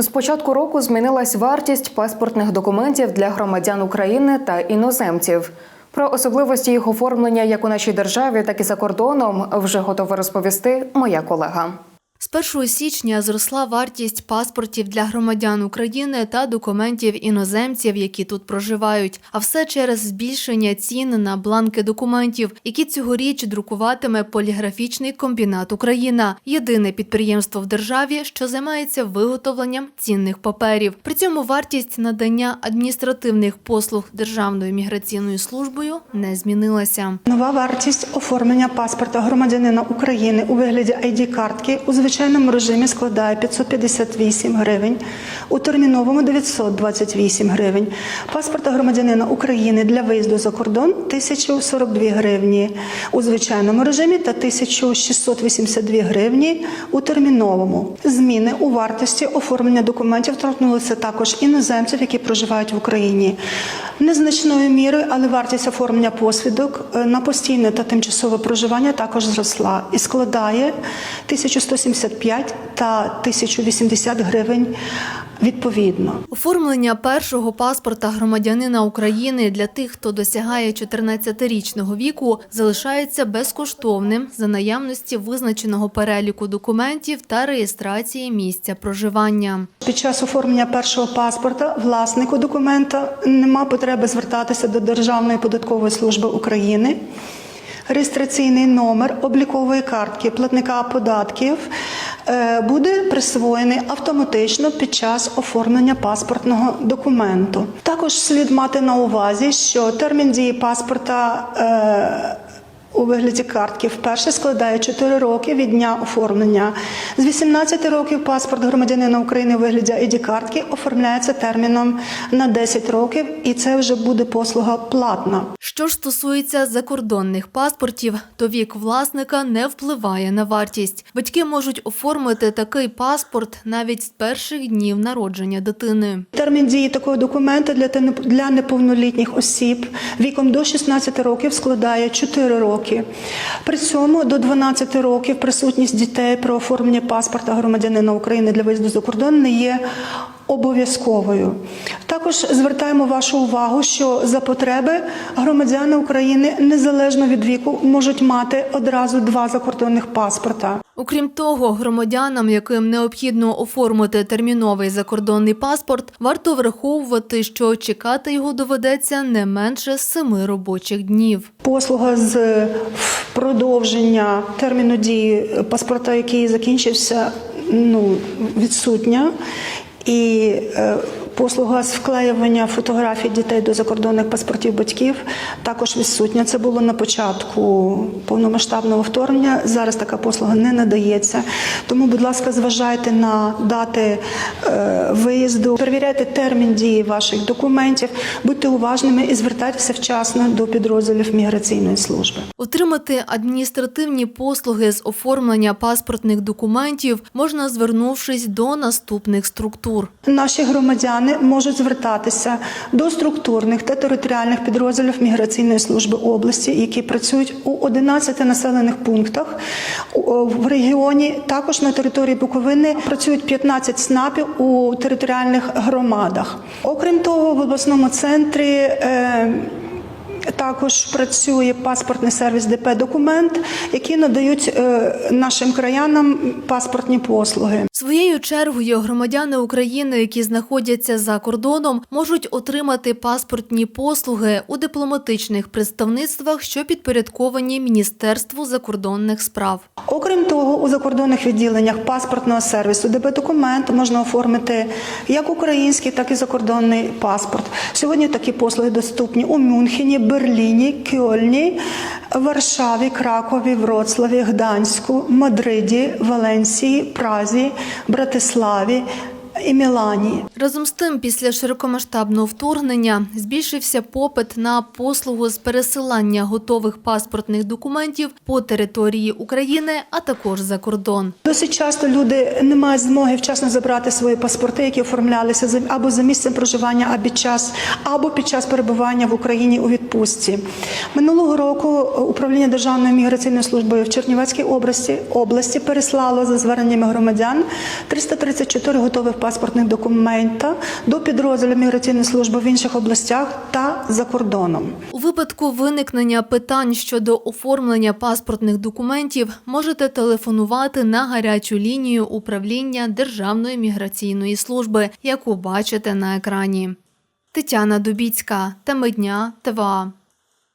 З початку року змінилась вартість паспортних документів для громадян України та іноземців. Про особливості їх оформлення як у нашій державі, так і за кордоном вже готова розповісти моя колега. З 1 січня зросла вартість паспортів для громадян України та документів іноземців, які тут проживають. А все через збільшення цін на бланки документів, які цьогоріч друкуватиме поліграфічний комбінат Україна, єдине підприємство в державі, що займається виготовленням цінних паперів. При цьому вартість надання адміністративних послуг Державною міграційною службою не змінилася. Нова вартість оформлення паспорта громадянина України у вигляді ID-картки у звичайному режимі складає 558 гривень, у терміновому 928 гривень. Паспорта громадянина України для виїзду за кордон 1042 гривні у звичайному режимі та 1682 гривні у терміновому. Зміни у вартості оформлення документів торкнулися також іноземців, які проживають в Україні. Незначною мірою, але вартість оформлення посвідок е, на постійне та тимчасове проживання також зросла і складає 1175 та 1080 гривень відповідно. Оформлення першого паспорта громадянина України для тих, хто досягає 14-річного віку, залишається безкоштовним за наявності визначеного переліку документів та реєстрації місця проживання. Під час оформлення першого паспорта власнику документа нема потреби звертатися до Державної податкової служби України. Реєстраційний номер облікової картки платника податків е, буде присвоєний автоматично під час оформлення паспортного документу. Також слід мати на увазі, що термін дії паспорта. е, у вигляді картки вперше складає 4 роки від дня оформлення. З 18 років паспорт громадянина України у вигляді ID-картки оформляється терміном на 10 років, і це вже буде послуга платна. Що ж стосується закордонних паспортів, то вік власника не впливає на вартість. Батьки можуть оформити такий паспорт навіть з перших днів народження дитини. Термін дії такого документа для неповнолітніх осіб віком до 16 років складає 4 роки. При цьому до 12 років присутність дітей про оформлення паспорта громадянина України для виїзду за кордон не є обов'язковою. Також звертаємо вашу увагу, що за потреби громадяни України незалежно від віку можуть мати одразу два закордонних паспорта. Окрім того, громадянам, яким необхідно оформити терміновий закордонний паспорт, варто враховувати, що чекати його доведеться не менше семи робочих днів. Послуга з продовження терміну дії паспорта, який закінчився, ну, відсутня. І е, послуга з вклеювання фотографій дітей до закордонних паспортів батьків також відсутня. Це було на початку повномасштабного вторгнення. Зараз така послуга не надається. Тому, будь ласка, зважайте на дати е, виїзду, перевіряйте термін дії ваших документів, будьте уважними і звертайтеся вчасно до підрозділів міграційної служби. Отримати адміністративні послуги з оформлення паспортних документів можна звернувшись до наступних структур. Наші громадяни можуть звертатися до структурних та територіальних підрозділів міграційної служби області, які працюють у 11 населених пунктах в регіоні. Також на території Буковини працюють 15 СНАПів у територіальних громадах. Окрім того, в обласному центрі. Е, також працює паспортний сервіс ДП Документ, які надають е, нашим краянам паспортні послуги. Своєю чергою громадяни України, які знаходяться за кордоном, можуть отримати паспортні послуги у дипломатичних представництвах, що підпорядковані Міністерству закордонних справ. Окрім того, у закордонних відділеннях паспортного сервісу ДБ документ можна оформити як український, так і закордонний паспорт. Сьогодні такі послуги доступні у Мюнхені, Берліні, Кьольні, Варшаві, Кракові, Вроцлаві, Гданську, Мадриді, Валенсії, Празі, Братиславі і Мілані. Разом з тим, після широкомасштабного вторгнення збільшився попит на послугу з пересилання готових паспортних документів по території України, а також за кордон. Досить часто люди не мають змоги вчасно забрати свої паспорти, які оформлялися або за місцем проживання, або під час, або під час перебування в Україні у відпустці. Минулого року управління Державної міграційної служби в Чернівецькій області, області переслало за зверненнями громадян 334 готових паспортів паспортних документів до підрозділів міграційної служби в інших областях та за кордоном. У випадку виникнення питань щодо оформлення паспортних документів можете телефонувати на гарячу лінію управління Державної міграційної служби, яку бачите на екрані. Тетяна Дубіцька, теми дня, ТВА.